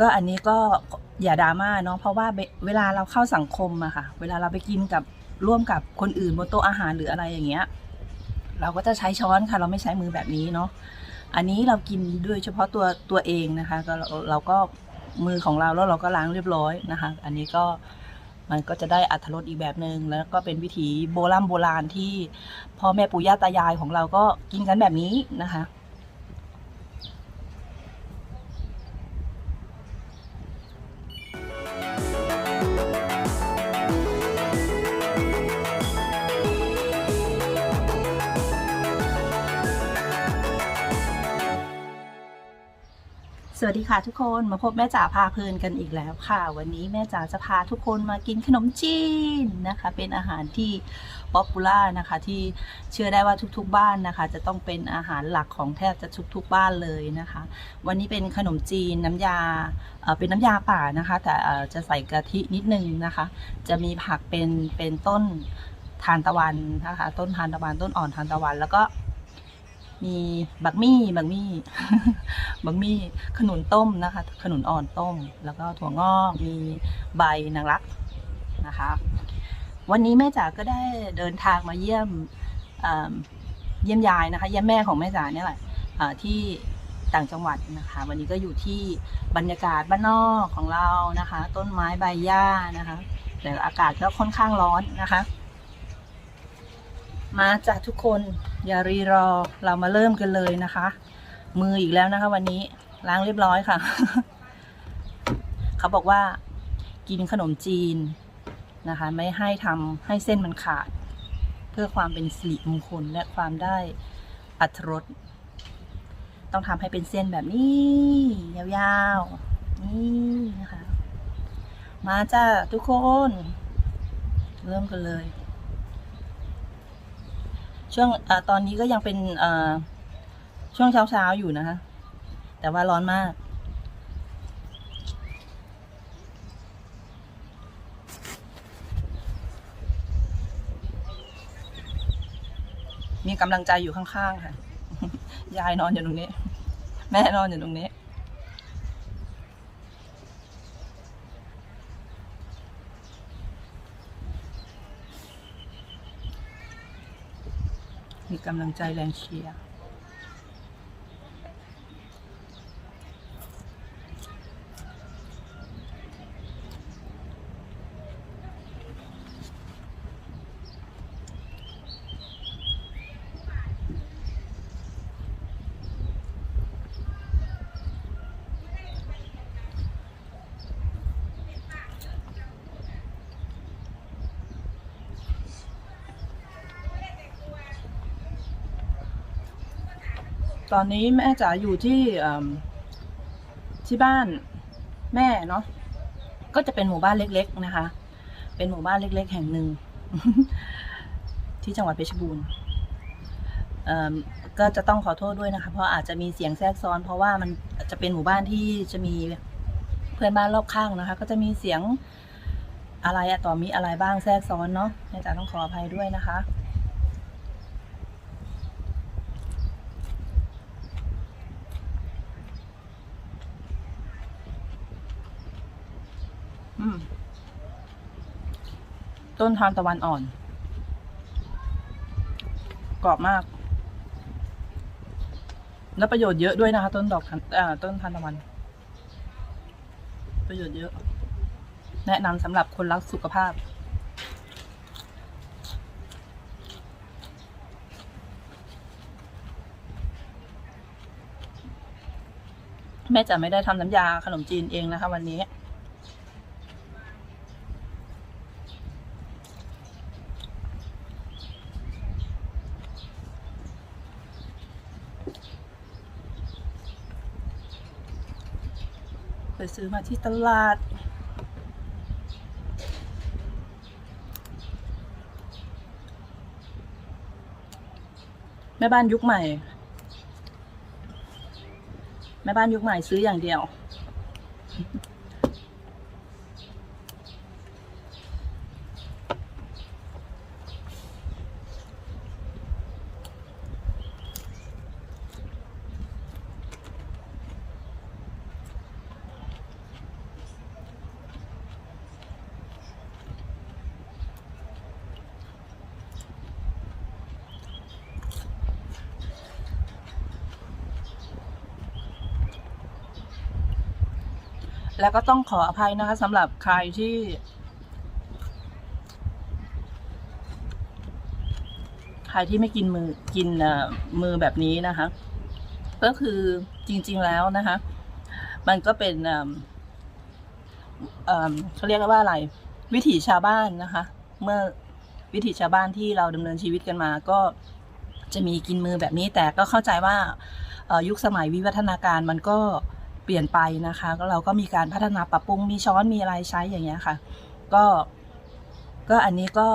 ก็อันนี้ก็อย่าดราม่าเนาะเพราะว่าเวลาเราเข้าสังคมอะค่ะ เวลาเราไปกินกับร่วมกับคนอื่นบนโต๊ะอาหารหรืออะไรอย่างเงี้ย เราก็จะใช้ช้อนค่ะ เราไม่ใช้มือแบบนี้เนาะอันนี้เรากินด้วยเฉพาะตัวตัวเองนะคะ ก็เราเราก็มือของเราแล้วเราก็ล้างเรียบร้อยนะคะ อันนี้ก็มันก็จะได้อัตรสอีกแบบหนึ่งแล้วก็เป็นวิถีโบราณโบราณที่พ่อแม่ปู่ย่าตายายของเราก็กินกันแบบนี้นะคะ วัสดีค่ะทุกคนมาพบแม่จ๋าพาเพลินกันอีกแล้วค่ะ วันนี้แม่จ๋าจะพาทุกคนมากินขนมจีนนะคะ เป็นอาหารที่ป๊อปปูล่านะคะที่เชื่อได้ว่าทุกๆบ้านนะคะ จะต้องเป็นอาหารหลักของแทบจะทุกๆบ้านเลยนะคะ วันนี้เป็นขนมจีนน้ำยาเป็นน้ำยาป่านะคะ แต่จะใส่กะทินิดนึงนะคะ จะมีผักเป็นเป็นต้นทานตะวันนะคะ ต้นทานตะวันต้นอ่อนทานตะวันแล้วก็ มีบักมี่บักมี่ บักมี่ขนุนต้มนะคะ ขนุนอ่อนต้ม แล้วก็ถั่วงอกมีใบนางรักนะคะ วันนี้แม่จ๋าก็ได้เดินทางมาเยี่ยมเเยี่ยมยายนะคะ เยี่ยมแม่ของแม่จ๋าเนี่ยแหละที่ต่างจังหวัดนะคะ วันนี้ก็อยู่ที่บรรยากาศบ้านนอกของเรานะคะ ต้นไม้ใบหญ้านะคะ แต่อากาศก็ค่อนข้างร้อนนะคะ มาจากทุกคนอย่ารีรอเรามาเริ่มกันเลยนะคะ มืออีกแล้วนะคะ วันนี้ล้างเรียบร้อยค่ะ เขาบอกว่า กินขนมจีนนะคะ ไม่ให้ทำให้เส้นมันขาด เพื่อความเป็นสิริมงคลและความได้อัตรสต้องทำให้เป็นเส้นแบบนี้ ยาวๆ นี่นะคะ มาจ้าทุกคน เริ่มกันเลย ช่วงอตอนนี้ก็ยังเป็นช่วงเช้าเช้าๆอยู่นะคะ แต่ว่าร้อนมาก มีกำลังใจอยู่ข้างๆค่ะ ยายนอนอยู่ตรงนี้ แม่นอนอยู่ตรงนี้ มีกำลังใจแรงเชียร์ ตอนนี้แม่จ๋าอยู่ที่ที่บ้านแม่เนาะก็จะเป็นหมู่บ้านเล็ก ๆนะคะ เป็นหมู่บ้านเล็ก ๆ แห่งหนึ่งที่จังหวัดเพชรบูรณ์ก็จะต้องขอโทษด้วยนะคะ เพราะอาจจะมีเสียงแทรกซ้อน เพราะว่ามันจะเป็นหมู่บ้านที่จะมีเพื่อนบ้านรอบข้างนะคะ ก็จะมีเสียงอะไรอะต่อมีอะไรบ้างแทรกซ้อนเนาะแม่จ๋าต้องขออภัยด้วยนะคะ ต้นทานตะวันอ่อน กรอบมาก แล้วประโยชน์เยอะด้วยนะคะ ต้นดอกอต้นทานตะวัน ประโยชน์เยอะ แนะนำสำหรับคนรักสุขภาพแม่จะไม่ได้ทำน้ำยาขนมจีนเองนะคะ วันนี้ อมาที่ตลาด แม่บ้านยุคใหม่ แม่บ้านยุคใหม่ซื้ออย่างเดียว แล้วก็ต้องขออภัยนะคะสำหรับใครที่ใครที่ไม่กินมือกินมือแบบนี้นะคะ ก็คือจริง ๆแล้วนะคะ มันก็เป็นเขาเรียกว่าอะไร วิถีชาวบ้านนะคะ เมื่อวิถีชาวบ้านที่เราดำเนินชีวิตกันมา ก็จะมีกินมือแบบนี้ แต่ก็เข้าใจว่ายุคสมัยวิวัฒนาการมันก็ เปลี่ยนไปนะคะก็เราก็มีการพัฒนาปรับปรุงมีช้อนมีอะไรใช้อย่างเงี้ยค่ะ ก็ ก็อันนี้ก็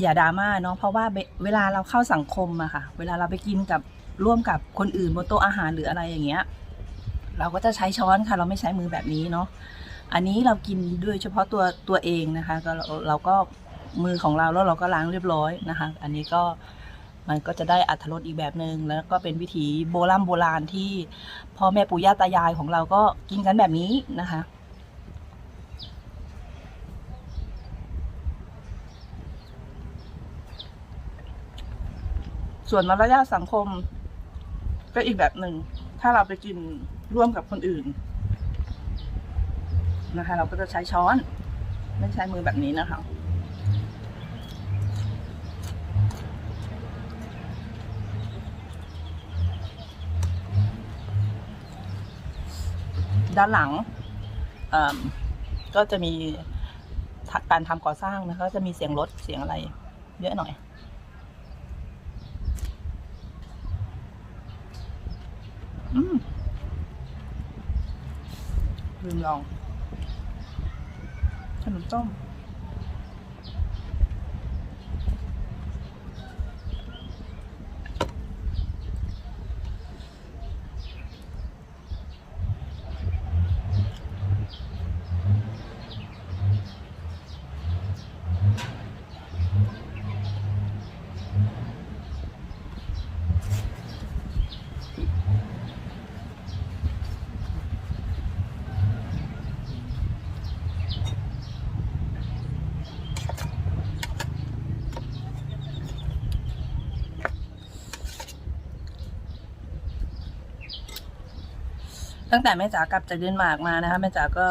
อย่าดราม่าเนาะเพราะว่าเวลาเราเข้าสังคมอะค่ะ เวลาเราไปกินกับร่วมกับคนอื่นบนโต๊ะอาหารหรืออะไรอย่างเงี้ย เราก็จะใช้ช้อนค่ะ เราไม่ใช้มือแบบนี้เนาะอันนี้เรากินด้วยเฉพาะตัวตัวเองนะคะ ก็เราก็มือของเราแล้วเราก็ล้างเรียบร้อยนะคะ อันนี้ก็ มันก็จะได้อัตรสอีกแบบหนึง่งแล้วก็เป็นวิถีโบราณโบราณที่พ่อแม่ปู่ย่าตายายของเราก็กินกันแบบนี้นะคะส่วนมารยาทสังคมก็อีกแบบหนึ่ง ถ้าเราไปกินร่วมกับคนอื่นนะคะ เราก็จะใช้ช้อน ไม่ใช้มือแบบนี้นะคะ ด้านหลังก็จะมีการทำก่อสร้างนะคะก็จะมีเสียงรถเสียงอะไร เยอะหน่อยอืมลืมลองขนมต้ม ตั้งแต่แม่จ๋ากลับจากเดนมาร์กมานะคะแม่จ๋าก็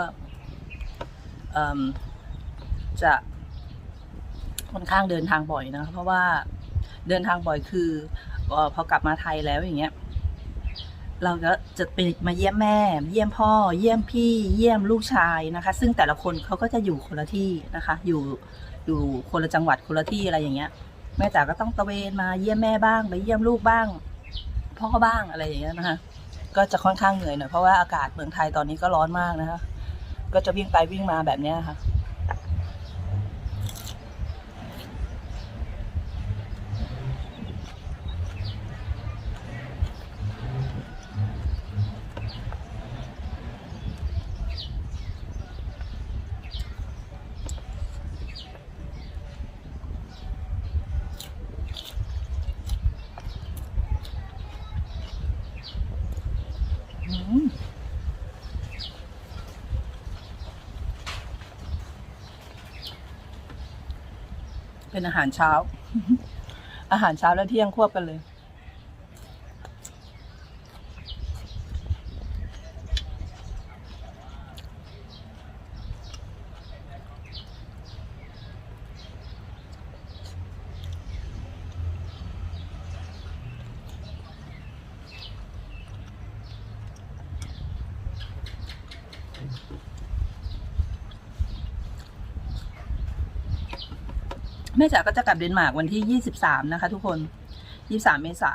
จะค่อนข้างเดินทางบ่อยนะคะเพราะว่าเดินทางบ่อยคืออพอกลับมาไทยแล้วอย่างเงี้ย เราก็จะไปมาเยี่ยมแม่ เยี่ยมพ่อ เยี่ยมพี่เยี่ยมลูกชายนะคะ ซึ่งแต่ละคนเขาก็จะอยู่คนละที่นะคะ อยู่อยู่คนละจังหวัดคนละที่อะไรอย่างเงี้ย แม่จ๋าก็ต้องตระเวนมาเยี่ยมแม่บ้างไปเยี่ยมลูกบ้าง พ่อบ้างอะไรอย่างเงี้ยนะคะ ก็จะค่อนข้างเหนื่อยหน่อยเพราะว่าอากาศเมืองไทยตอนนี้ก็ร้อนมากนะคะ ก็จะวิ่งไปวิ่งมาแบบนี้ค่ะ อืม เป็นอาหารเช้า อาหารเช้าและเที่ยงควบกันเลย ม่จ๋าก็จะกลับเดนมาร์กวันที่ยี่สิบสามนะคะ ทุกคนยี่สามเมษา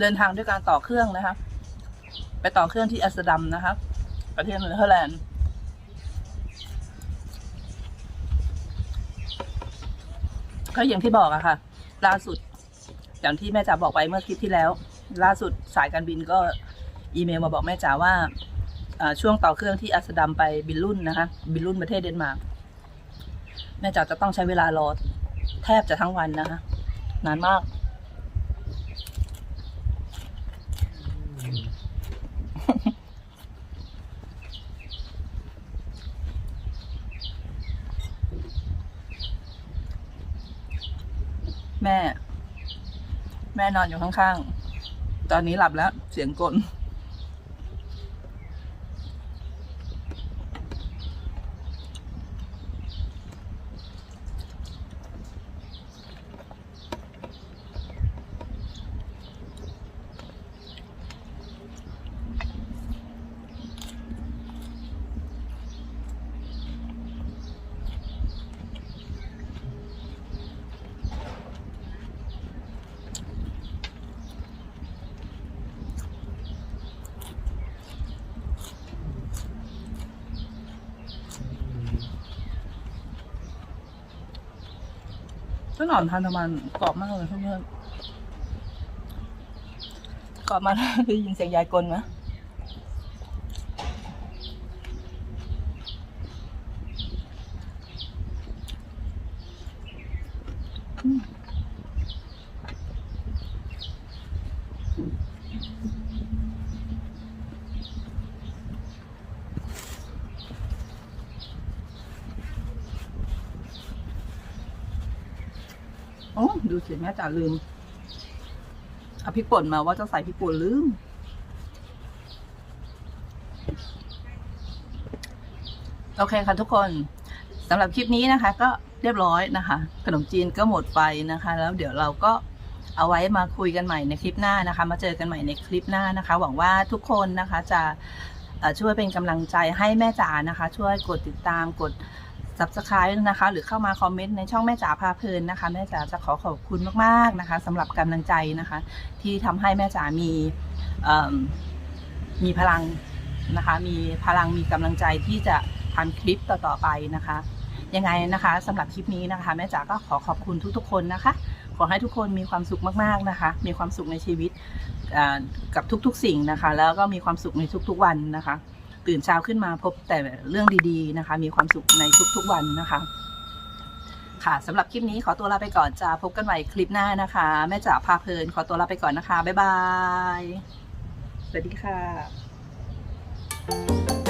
เดินทางด้วยการต่อเครื่องนะคะ ไปต่อเครื่องที่อัสตอร์ดัมนะคะ ประเทศเนเธอร์แลนด์ก็อย่างที่บอกอะค่ะล่าสุด อย่างที่แม่จ๋าบอกไปเมื่อคลิปที่แล้ว ล่าสุดสายการบินก็อีเมลมาบอกแม่จ๋าว่าช่วงต่อเครื่องที่อัสดัมไปบินรุ่นนะคะบินรุ่นประเทศเดนมาร์กแม่จ๋าจะต้องใช้เวลารอแทบจะทั้งวันนะคะนานมาก แม่ แม่นอนอยู่ข้างๆ ตอนนี้หลับแล้วเสียงกลน ต้นอนทานตะมันกรอบมากเลยเพื่อนๆกรอบมากได้ยินเสียงยายกลไหมอืม ดูสิแม่จ๋าลืมเอาพริกป่นมาว่าจะใส่พริกป่นลืมโอเคค่ะทุกคนสำหรับคลิปนี้นะคะ ก็เรียบร้อยนะคะ ขนมจีนก็หมดไปนะคะ แล้วเดี๋ยวเราก็เอาไว้มาคุยกันใหม่ในคลิปหน้านะคะ มาเจอกันใหม่ในคลิปหน้านะคะ หวังว่าทุกคนนะคะจะช่วยเป็นกำลังใจให้แม่จ๋านะคะ ช่วยกดติดตามกด subscribe นะคะ หรือเข้ามาคอมเมนต์ในช่องแม่จ๋าพาเพลินนะคะ แม่จ๋าจะขอขอบคุณมากๆนะคะสำหรับกำลังใจนะคะ ที่ทำให้แม่จ๋ามีมีพลังนะคะ มีพลังมีกำลังใจที่จะทำคลิปต่อๆไปนะคะยังไงนะคะสำหรับคลิปนี้นะคะ แม่จ๋าก็ขอขอบคุณทุกๆคนนะคะ ขอให้ทุกคนมีความสุขมากๆนะคะ มีความสุขในชีวิตกับทุกๆสิ่งนะคะ แล้วก็มีความสุขในทุกๆวันนะคะ ตื่นเช้าขึ้นมาพบแต่เรื่องดีๆนะคะ มีความสุขในทุกๆวันนะคะ ค่ะสำหรับคลิปนี้ขอตัวลาไปก่อนจะพบกันใหม่คลิปหน้านะคะ แม่จ๋าพาเพลิน ขอตัวลาไปก่อนนะคะ บ๊ายบาย สวัสดีค่ะ